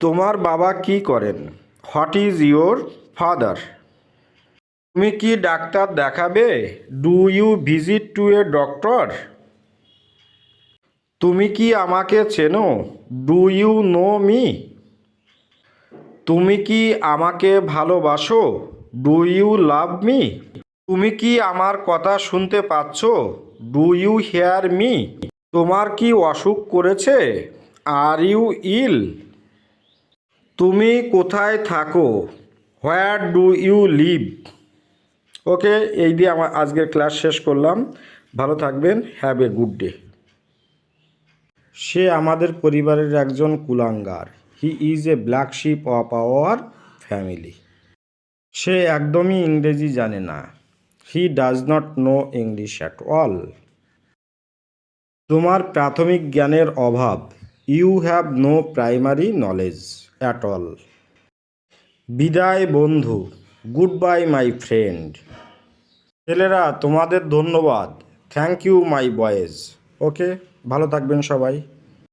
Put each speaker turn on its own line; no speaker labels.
তোমার বাবা কি করেন? হোয়াট ইজ ইয়োর ফাদার তুমি কি ডাক্তার দেখাবে? Do you visit to a doctor তুমি কি আমাকে চেনো? ডু ইউ নো মি তুমি কি আমাকে ভালোবাসো? ডু ইউ লাভ মি তুমি কি আমার কথা শুনতে পাচ্ছ? ডু ইউ হেয়ার মি তোমার কি অসুখ করেছে? আর ইউ ইল তুমি কোথায় থাকো? Where do you live okay এই দিয়ে আমার আজকের ক্লাস শেষ করলাম। ভালো থাকবেন হ্যাভ এ গুড ডে সে আমাদের পরিবারের একজন কুলাঙ্গার। He is a black sheep of our family সে একদমই ইংরেজি জানে না। He does not know English at all তোমার প্রাথমিক জ্ঞানের অভাব। You have no primary knowledge at all বিদায় বন্ধু গুড বাই মাই ফ্রেন্ড ছেলেরা, তোমাদের ধন্যবাদ। Thank you my boys okay ভালো থাকবেন সবাই।